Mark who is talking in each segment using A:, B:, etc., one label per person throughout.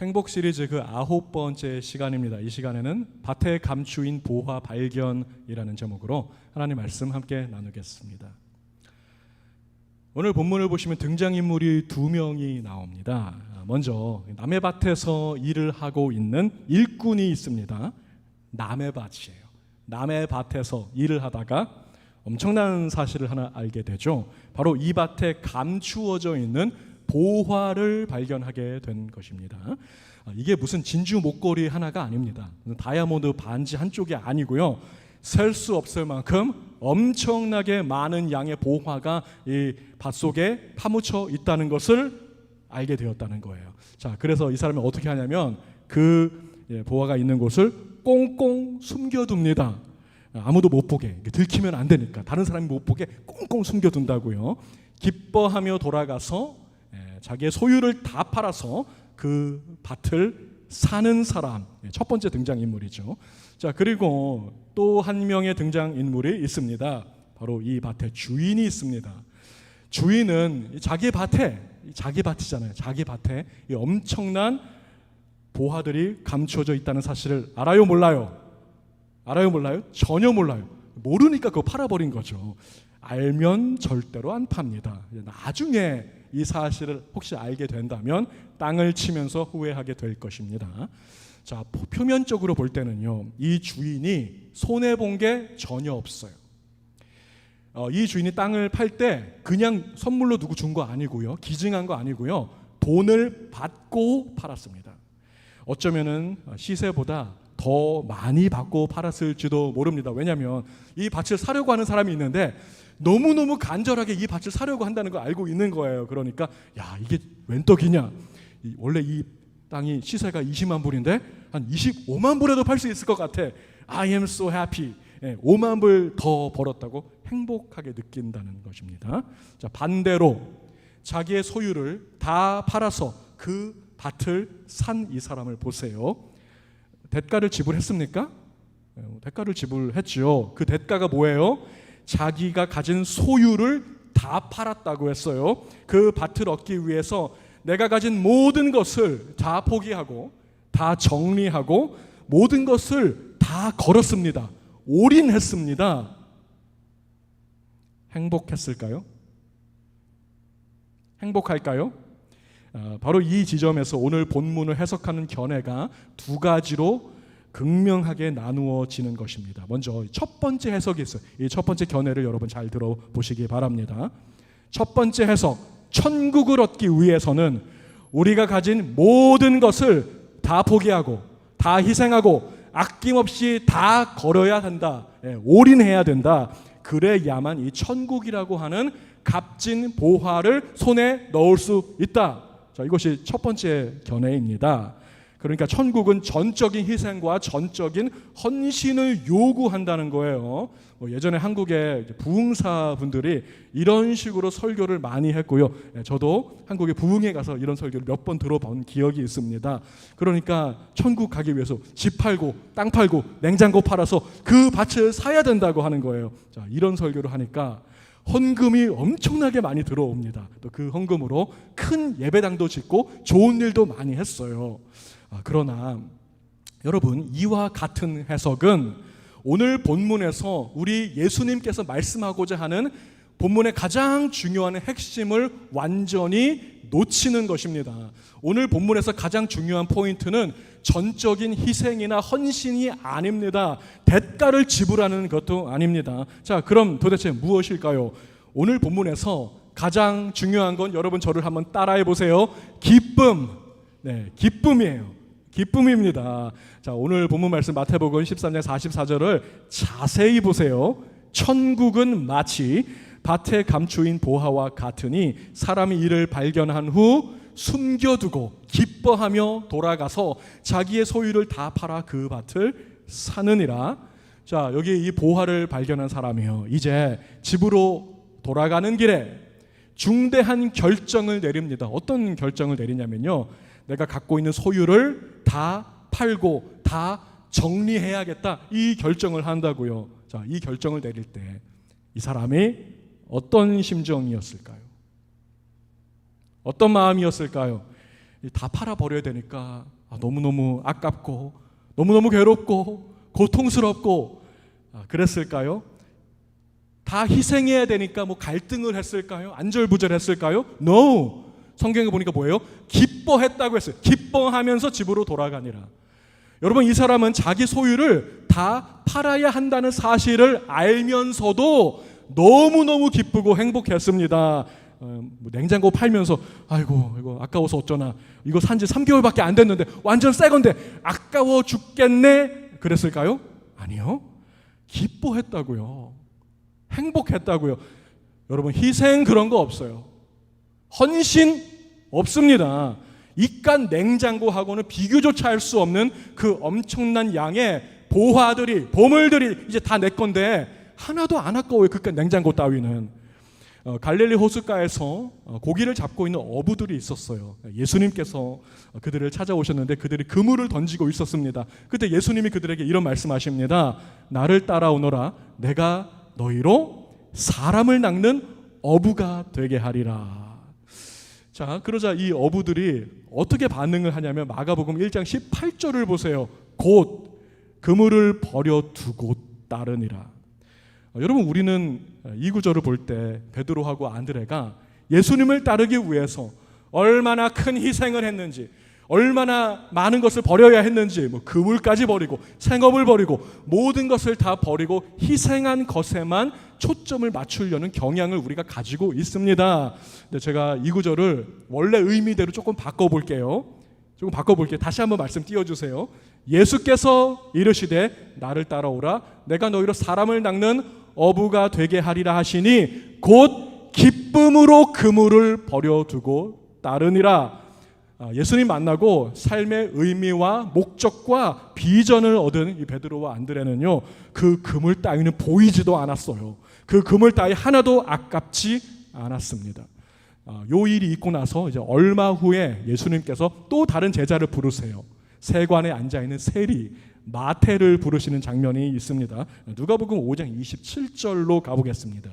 A: 행복 시리즈 그 아홉 번째 시간입니다. 이 시간에는 밭에 감추인 보화 발견이라는 제목으로 하나님 말씀 함께 나누겠습니다. 오늘 본문을 보시면 등장인물이 두 명이 나옵니다. 먼저 남의 밭에서 일을 하고 있는 일꾼이 있습니다. 남의 밭이에요. 남의 밭에서 일을 하다가 엄청난 사실을 하나 알게 되죠. 바로 이 밭에 감추어져 있는 보화를 발견하게 된 것입니다. 아, 이게 무슨 진주 목걸이 하나가 아닙니다. 다이아몬드 반지 한쪽이 아니고요. 셀 수 없을 만큼 엄청나게 많은 양의 보화가 이 밭속에 파묻혀 있다는 것을 알게 되었다는 거예요. 자, 그래서 이 사람이 어떻게 하냐면 그 예, 보화가 있는 곳을 꽁꽁 숨겨둡니다. 아무도 못 보게 들키면 안 되니까 다른 사람이 못 보게 꽁꽁 숨겨둔다고요. 기뻐하며 돌아가서 예, 자기의 소유를 다 팔아서 그 밭을 사는 사람 예, 첫 번째 등장 인물이죠. 자 그리고 또 한 명의 등장 인물이 있습니다. 바로 이 밭의 주인이 있습니다. 주인은 자기 밭에 자기 밭이잖아요. 자기 밭에 이 엄청난 보화들이 감추어져 있다는 사실을 알아요, 몰라요? 알아요, 몰라요? 전혀 몰라요. 모르니까 그거 팔아버린 거죠. 알면 절대로 안 팝니다. 나중에 이 사실을 혹시 알게 된다면 땅을 치면서 후회하게 될 것입니다. 자, 표면적으로 볼 때는요, 이 주인이 손해 본 게 전혀 없어요. 어, 이 주인이 땅을 팔 때 그냥 선물로 누구 준 거 아니고요, 기증한 거 아니고요, 돈을 받고 팔았습니다. 어쩌면은 시세보다 더 많이 받고 팔았을지도 모릅니다. 왜냐하면 이 밭을 사려고 하는 사람이 있는데 너무너무 간절하게 이 밭을 사려고 한다는 걸 알고 있는 거예요. 그러니까 야 이게 웬 떡이냐. 원래 이 땅이 시세가 20만 불인데 한 25만 불에도 팔 수 있을 것 같아. I am so happy. 5만 불 더 벌었다고 행복하게 느낀다는 것입니다. 자, 반대로 자기의 소유를 다 팔아서 그 밭을 산 이 사람을 보세요. 대가를 지불했습니까? 대가를 지불했죠. 그 대가가 뭐예요? 자기가 가진 소유를 다 팔았다고 했어요. 그 밭을 얻기 위해서 내가 가진 모든 것을 다 포기하고 다 정리하고 모든 것을 다 걸었습니다. 올인했습니다. 행복했을까요? 행복할까요? 아, 바로 이 지점에서 오늘 본문을 해석하는 견해가 두 가지로 극명하게 나누어지는 것입니다. 먼저 첫 번째 해석이 있어요. 이 첫 번째 견해를 여러분 잘 들어보시기 바랍니다. 첫 번째 해석, 천국을 얻기 위해서는 우리가 가진 모든 것을 다 포기하고 다 희생하고 아낌없이 다 걸어야 한다. 예, 올인해야 된다. 그래야만 이 천국이라고 하는 값진 보화를 손에 넣을 수 있다. 자, 이것이 첫 번째 견해입니다. 그러니까 천국은 전적인 희생과 전적인 헌신을 요구한다는 거예요. 뭐 예전에 한국의 부흥사 분들이 이런 식으로 설교를 많이 했고요. 예, 저도 한국의 부흥에 가서 이런 설교를 몇 번 들어본 기억이 있습니다. 그러니까 천국 가기 위해서 집 팔고 땅 팔고 냉장고 팔아서 그 밭을 사야 된다고 하는 거예요. 자, 이런 설교를 하니까 헌금이 엄청나게 많이 들어옵니다. 또 그 헌금으로 큰 예배당도 짓고 좋은 일도 많이 했어요. 아, 그러나 여러분 이와 같은 해석은 오늘 본문에서 우리 예수님께서 말씀하고자 하는 본문의 가장 중요한 핵심을 완전히 놓치는 것입니다. 오늘 본문에서 가장 중요한 포인트는 전적인 희생이나 헌신이 아닙니다. 대가를 지불하는 것도 아닙니다. 자, 그럼 도대체 무엇일까요? 오늘 본문에서 가장 중요한 건 여러분 저를 한번 따라해 보세요. 기쁨. 네, 기쁨이에요. 기쁨입니다. 자, 오늘 본문 말씀 마태복음 13장 44절을 자세히 보세요. 천국은 마치 밭에 감추인 보화와 같으니 사람이 이를 발견한 후 숨겨두고 기뻐하며 돌아가서 자기의 소유를 다 팔아 그 밭을 사느니라. 자, 여기 이 보화를 발견한 사람이요. 이제 집으로 돌아가는 길에 중대한 결정을 내립니다. 어떤 결정을 내리냐면요. 내가 갖고 있는 소유를 다 팔고 다 정리해야겠다. 이 결정을 한다고요. 자, 이 결정을 내릴 때 이 사람이 어떤 심정이었을까요? 어떤 마음이었을까요? 이다 팔아 버려야 되니까 아, 너무너무 아깝고 너무너무 괴롭고 고통스럽고 아, 그랬을까요? 다 희생해야 되니까 뭐 갈등을 했을까요? 안절부절했을까요? No. 성경에 보니까 뭐예요? 기뻐했다고 했어요. 기뻐하면서 집으로 돌아가니라. 여러분 이 사람은 자기 소유를 다 팔아야 한다는 사실을 알면서도 너무너무 기쁘고 행복했습니다. 어, 뭐 냉장고 팔면서 아이고 이거 아까워서 어쩌나 이거 산지 3개월밖에 안 됐는데 완전 새 건데 아까워 죽겠네 그랬을까요? 아니요. 기뻐했다고요. 행복했다고요. 여러분 희생 그런 거 없어요. 헌신 없습니다. 이깟 냉장고하고는 비교조차 할 수 없는 그 엄청난 양의 보화들이 보물들이 이제 다 내 건데 하나도 안 아까워요. 그깟 냉장고 따위는. 어, 갈릴리 호숫가에서 어, 고기를 잡고 있는 어부들이 있었어요. 예수님께서 어, 그들을 찾아오셨는데 그들이 그물을 던지고 있었습니다. 그때 예수님이 그들에게 이런 말씀하십니다. 나를 따라오너라. 내가 너희로 사람을 낚는 어부가 되게 하리라. 자, 그러자 이 어부들이 어떻게 반응을 하냐면 마가복음 1장 18절을 보세요. 곧 그물을 버려 두고 따르니라. 어, 여러분 우리는 이 구절을 볼 때 베드로하고 안드레가 예수님을 따르기 위해서 얼마나 큰 희생을 했는지 얼마나 많은 것을 버려야 했는지 뭐 그물까지 버리고 생업을 버리고 모든 것을 다 버리고 희생한 것에만 초점을 맞추려는 경향을 우리가 가지고 있습니다. 근데 제가 이 구절을 원래 의미대로 조금 바꿔 볼게요. 조금 바꿔 볼게요. 다시 한번 말씀 띄워 주세요. 예수께서 이르시되 나를 따라오라 내가 너희로 사람을 낚는 어부가 되게 하리라 하시니 곧 기쁨으로 그물을 버려 두고 따르니라. 아, 예수님 만나고 삶의 의미와 목적과 비전을 얻은 이 베드로와 안드레는요 그 그물 따위는 보이지도 않았어요. 그 그물 따위 하나도 아깝지 않았습니다. 아, 요 일이 있고 나서 이제 얼마 후에 예수님께서 또 다른 제자를 부르세요. 세관에 앉아 있는 세리 마태를 부르시는 장면이 있습니다. 누가복음 5장 27절로 가보겠습니다.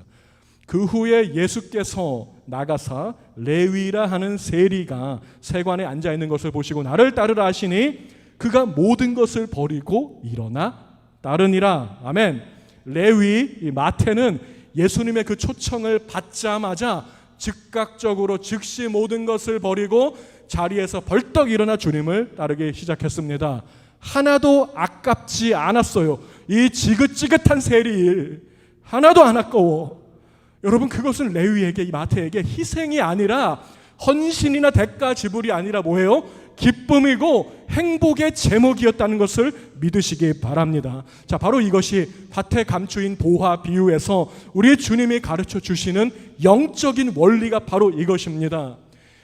A: 그 후에 예수께서 나가사 레위라 하는 세리가 세관에 앉아 있는 것을 보시고 나를 따르라 하시니 그가 모든 것을 버리고 일어나 따르니라. 아멘. 레위 이 마태는 예수님의 그 초청을 받자마자 즉각적으로 즉시 모든 것을 버리고 자리에서 벌떡 일어나 주님을 따르기 시작했습니다. 하나도 아깝지 않았어요. 이 지긋지긋한 세리일 하나도 안 아까워. 여러분 그것은 레위에게 이 마태에게 희생이 아니라 헌신이나 대가 지불이 아니라 뭐예요? 기쁨이고 행복의 제목이었다는 것을 믿으시기 바랍니다. 자, 바로 이것이 밭에 감추인 보화 비유에서 우리 주님이 가르쳐 주시는 영적인 원리가 바로 이것입니다.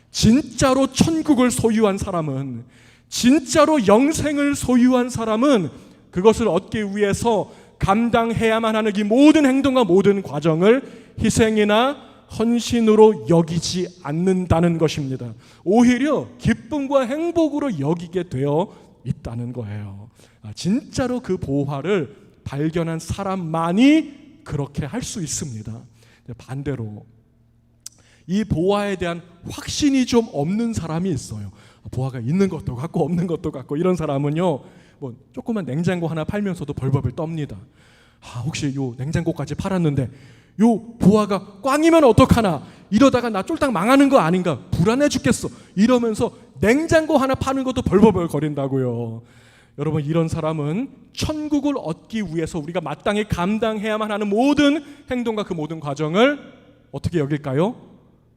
A: 진짜로 천국을 소유한 사람은 진짜로 영생을 소유한 사람은 그것을 얻기 위해서 감당해야만 하는 이 모든 행동과 모든 과정을 희생이나 헌신으로 여기지 않는다는 것입니다. 오히려 기쁨과 행복으로 여기게 되어 있다는 거예요. 아, 진짜로 그 보화를 발견한 사람만이 그렇게 할 수 있습니다. 반대로 이 보화에 대한 확신이 좀 없는 사람이 있어요. 보화가 있는 것도 같고 없는 것도 같고 이런 사람은요. 뭐 조그만 냉장고 하나 팔면서도 벌벌벌 떱니다. 아, 혹시 요 냉장고까지 팔았는데 요 보화가 꽝이면 어떡하나 이러다가 나 쫄딱 망하는 거 아닌가 불안해 죽겠어 이러면서 냉장고 하나 파는 것도 벌벌벌 거린다고요. 여러분 이런 사람은 천국을 얻기 위해서 우리가 마땅히 감당해야만 하는 모든 행동과 그 모든 과정을 어떻게 여길까요?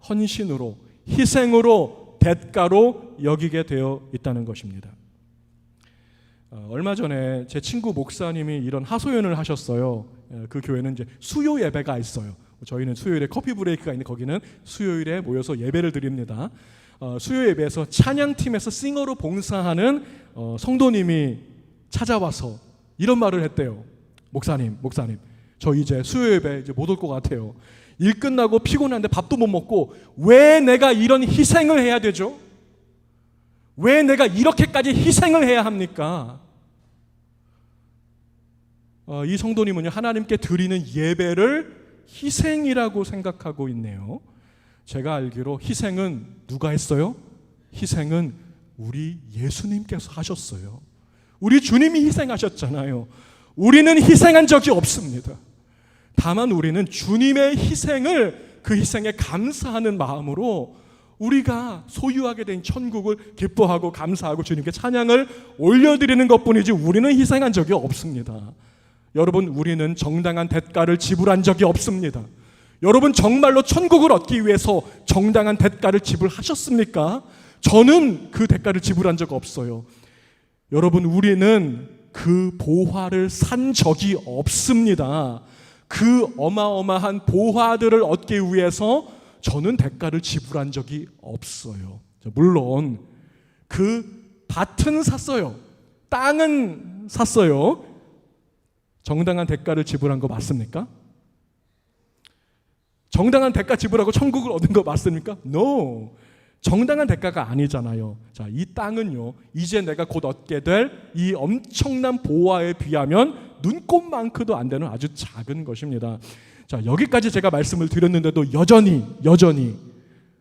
A: 헌신으로 희생으로 대가로 여기게 되어 있다는 것입니다. 어, 얼마 전에 제 친구 목사님이 이런 하소연을 하셨어요. 예, 그 교회는 이제 수요 예배가 있어요. 저희는 수요일에 커피 브레이크가 있는 거기는 수요일에 모여서 예배를 드립니다. 어, 수요 예배에서 찬양팀에서 싱어로 봉사하는 어, 성도님이 찾아와서 이런 말을 했대요. 목사님, 목사님, 저 이제 수요 예배 이제 못 올 것 같아요. 일 끝나고 피곤한데 밥도 못 먹고 왜 내가 이런 희생을 해야 되죠? 왜 내가 이렇게까지 희생을 해야 합니까? 어, 이 성도님은요 하나님께 드리는 예배를 희생이라고 생각하고 있네요. 제가 알기로 희생은 누가 했어요? 희생은 우리 예수님께서 하셨어요. 우리 주님이 희생하셨잖아요. 우리는 희생한 적이 없습니다. 다만 우리는 주님의 희생을 그 희생에 감사하는 마음으로 우리가 소유하게 된 천국을 기뻐하고 감사하고 주님께 찬양을 올려드리는 것뿐이지 우리는 희생한 적이 없습니다. 여러분, 우리는 정당한 대가를 지불한 적이 없습니다. 여러분, 정말로 천국을 얻기 위해서 정당한 대가를 지불하셨습니까? 저는 그 대가를 지불한 적 없어요. 여러분, 우리는 그 보화를 산 적이 없습니다. 그 어마어마한 보화들을 얻기 위해서 저는 대가를 지불한 적이 없어요. 물론 그 밭은 샀어요. 땅은 샀어요. 정당한 대가를 지불한 거 맞습니까? 정당한 대가 지불하고 천국을 얻은 거 맞습니까? No. 정당한 대가가 아니잖아요. 자, 이 땅은요, 이제 내가 곧 얻게 될 이 엄청난 보화에 비하면 눈꼽만큼도 안 되는 아주 작은 것입니다. 자, 여기까지 제가 말씀을 드렸는데도 여전히, 여전히,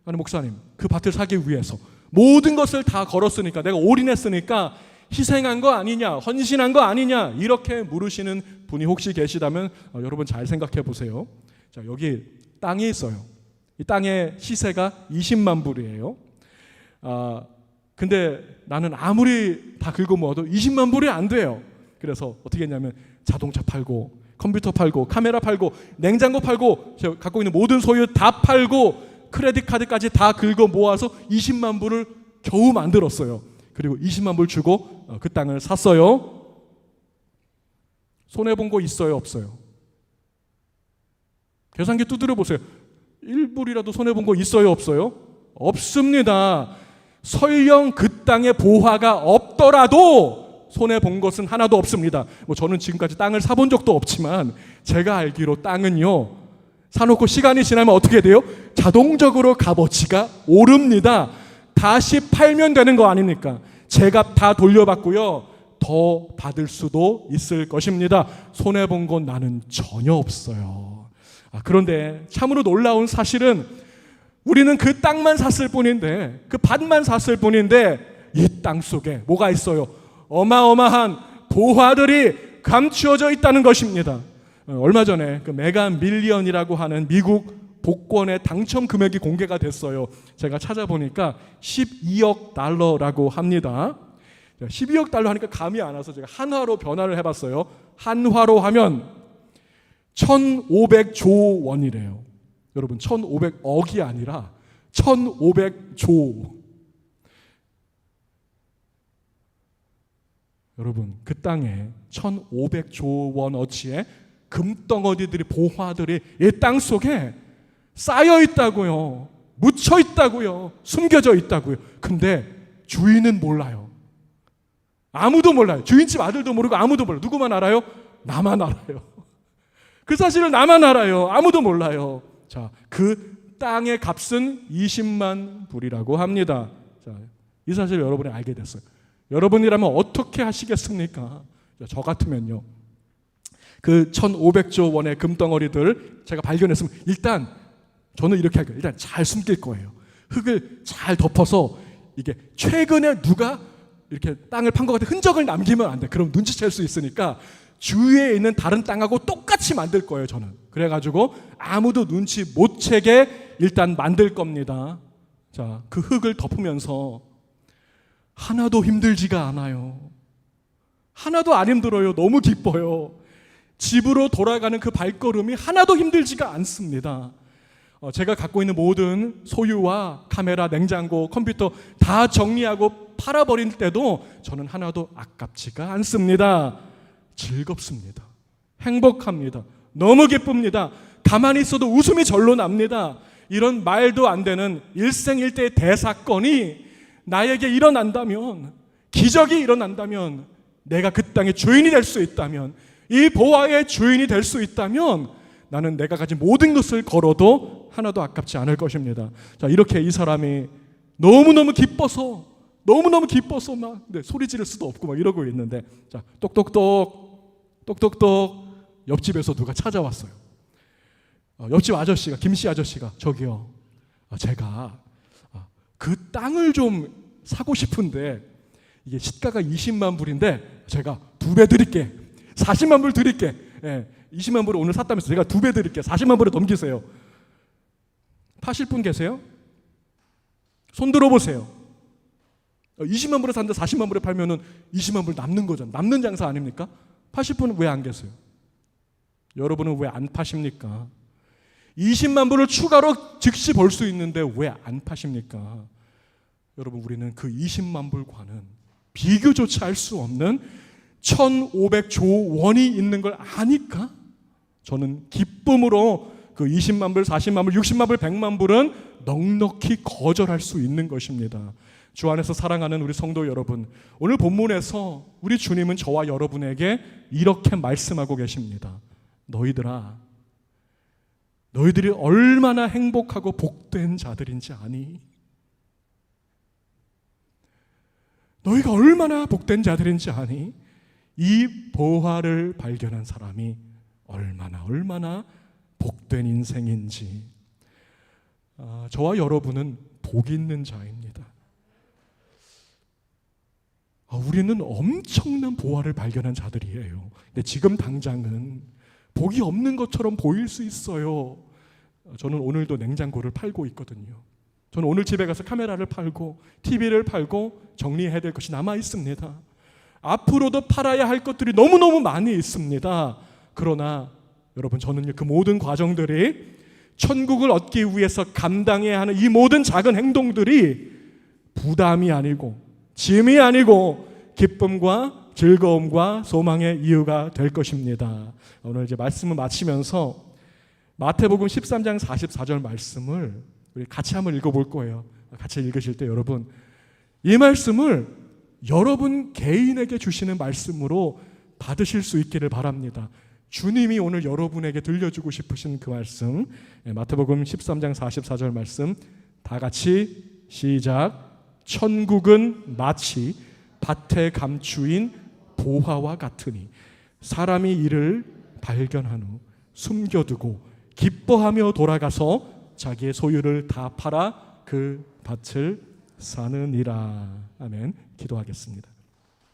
A: 아니, 목사님, 그 밭을 사기 위해서 모든 것을 다 걸었으니까, 내가 올인했으니까 희생한 거 아니냐, 헌신한 거 아니냐, 이렇게 물으시는 분이 혹시 계시다면 어, 여러분 잘 생각해 보세요. 자, 여기 땅이 있어요. 이 땅의 시세가 20만 불이에요. 아, 근데 나는 아무리 다 긁어 모아도 20만 불이 안 돼요. 그래서 어떻게 했냐면 자동차 팔고 컴퓨터 팔고 카메라 팔고 냉장고 팔고 제가 갖고 있는 모든 소유 다 팔고 크레딧 카드까지 다 긁어 모아서 20만 불을 겨우 만들었어요. 그리고 20만 불 주고 어, 그 땅을 샀어요. 손해 본 거 있어요, 없어요? 계산기 두드려 보세요. 1불이라도 손해 본 거 있어요, 없어요? 없습니다. 설령 그 땅에 보화가 없더라도 손해 본 것은 하나도 없습니다. 뭐 저는 지금까지 땅을 사본 적도 없지만 제가 알기로 땅은요. 사놓고 시간이 지나면 어떻게 돼요? 자동적으로 값어치가 오릅니다. 다시 팔면 되는 거 아닙니까? 제값 다 돌려받고요. 더 받을 수도 있을 것입니다. 손해 본 건 나는 전혀 없어요. 아, 그런데 참으로 놀라운 사실은 우리는 그 땅만 샀을 뿐인데 그 밭만 샀을 뿐인데 이 땅 속에 뭐가 있어요? 어마어마한 보화들이 감추어져 있다는 것입니다. 어, 얼마 전에 그 메간 밀리언이라고 하는 미국 복권의 당첨 금액이 공개가 됐어요. 제가 찾아보니까 12억 달러라고 합니다. 12억 달러 하니까 감이 안 와서 제가 한화로 변화를 해봤어요. 한화로 하면 1,500조 원이래요. 여러분, 1,500억이 아니라 1,500조. 여러분, 그 땅에 1,500조 원 어치의 금덩어리들이 보화들이 이 땅 속에 쌓여 있다고요. 묻혀 있다고요. 숨겨져 있다고요. 근데 주인은 몰라요. 아무도 몰라요. 주인집 아들도 모르고 아무도 몰라요. 누구만 알아요? 나만 알아요. 그 사실을 나만 알아요. 아무도 몰라요. 자, 그 땅의 값은 20만 불이라고 합니다. 자, 이 사실 여러분이 알게 됐어요. 여러분이라면 어떻게 하시겠습니까? 저 같으면요. 그 1,500조 원의 금덩어리들 제가 발견했으면 일단 저는 이렇게 할게요. 일단 잘 숨길 거예요. 흙을 잘 덮어서 이게 최근에 누가 이렇게 땅을 판 것 같은 흔적을 남기면 안 돼. 그럼 눈치챌 수 있으니까 주위에 있는 다른 땅하고 똑같이 만들 거예요, 저는. 그래가지고 아무도 눈치 못 채게 일단 만들 겁니다. 자, 그 흙을 덮으면서 하나도 힘들지가 않아요. 하나도 안 힘들어요. 너무 기뻐요. 집으로 돌아가는 그 발걸음이 하나도 힘들지가 않습니다. 어, 제가 갖고 있는 모든 소유와 카메라, 냉장고, 컴퓨터 다 정리하고 팔아버릴 때도 저는 하나도 아깝지가 않습니다. 즐겁습니다. 행복합니다. 너무 기쁩니다. 가만히 있어도 웃음이 절로 납니다. 이런 말도 안 되는 일생일대의 대사건이 나에게 일어난다면, 기적이 일어난다면, 내가 그 땅의 주인이 될 수 있다면, 이 보화의 주인이 될 수 있다면, 나는 내가 가진 모든 것을 걸어도 하나도 아깝지 않을 것입니다. 자, 이렇게 이 사람이 너무너무 기뻐서, 너무너무 기뻐서 막 네, 소리 지를 수도 없고 막 이러고 있는데, 자, 똑똑똑, 똑똑똑, 옆집에서 누가 찾아왔어요. 어, 옆집 아저씨가, 김씨 아저씨가, 저기요, 아, 제가 아, 그 땅을 좀 사고 싶은데 이게 시가가 20만 불인데 제가 두 배 드릴게. 40만 불 드릴게. 예, 20만 불을 오늘 샀다면서 제가 두 배 드릴게. 40만 불에 넘기세요. 파실 분 계세요? 손 들어보세요. 20만 불에 샀는데 40만 불에 팔면은 20만 불 남는 거잖아요. 남는 장사 아닙니까? 파실 분은 왜 안 계세요? 여러분은 왜 안 파십니까? 20만 불을 추가로 즉시 벌 수 있는데 왜 안 파십니까? 여러분 우리는 그 20만 불과는 비교조차 할 수 없는 1,500조 원이 있는 걸 아니까 저는 기쁨으로 그 20만 불, 40만 불, 60만 불, 100만 불은 넉넉히 거절할 수 있는 것입니다. 주 안에서 사랑하는 우리 성도 여러분, 오늘 본문에서 우리 주님은 저와 여러분에게 이렇게 말씀하고 계십니다. 너희들아, 너희들이 얼마나 행복하고 복된 자들인지 아니? 너희가 얼마나 복된 자들인지 아니? 이 보화를 발견한 사람이 얼마나 얼마나 복된 인생인지 아, 저와 여러분은 복 있는 자입니다. 아, 우리는 엄청난 보화를 발견한 자들이에요. 근데 지금 당장은 복이 없는 것처럼 보일 수 있어요. 저는 오늘도 냉장고를 팔고 있거든요. 저는 오늘 집에 가서 카메라를 팔고 TV를 팔고 정리해야 될 것이 남아 있습니다. 앞으로도 팔아야 할 것들이 너무너무 많이 있습니다. 그러나 여러분 저는 그 모든 과정들이 천국을 얻기 위해서 감당해야 하는 이 모든 작은 행동들이 부담이 아니고 짐이 아니고 기쁨과 즐거움과 소망의 이유가 될 것입니다. 오늘 이제 말씀을 마치면서 마태복음 13장 44절 말씀을 우리 같이 한번 읽어볼 거예요. 같이 읽으실 때 여러분 이 말씀을 여러분 개인에게 주시는 말씀으로 받으실 수 있기를 바랍니다. 주님이 오늘 여러분에게 들려주고 싶으신 그 말씀 예, 마태복음 13장 44절 말씀 다 같이 시작 천국은 마치 밭에 감추인 보화와 같으니 사람이 이를 발견한 후 숨겨두고 기뻐하며 돌아가서 자기의 소유를 다 팔아 그 밭을 사느니라 아멘 기도하겠습니다.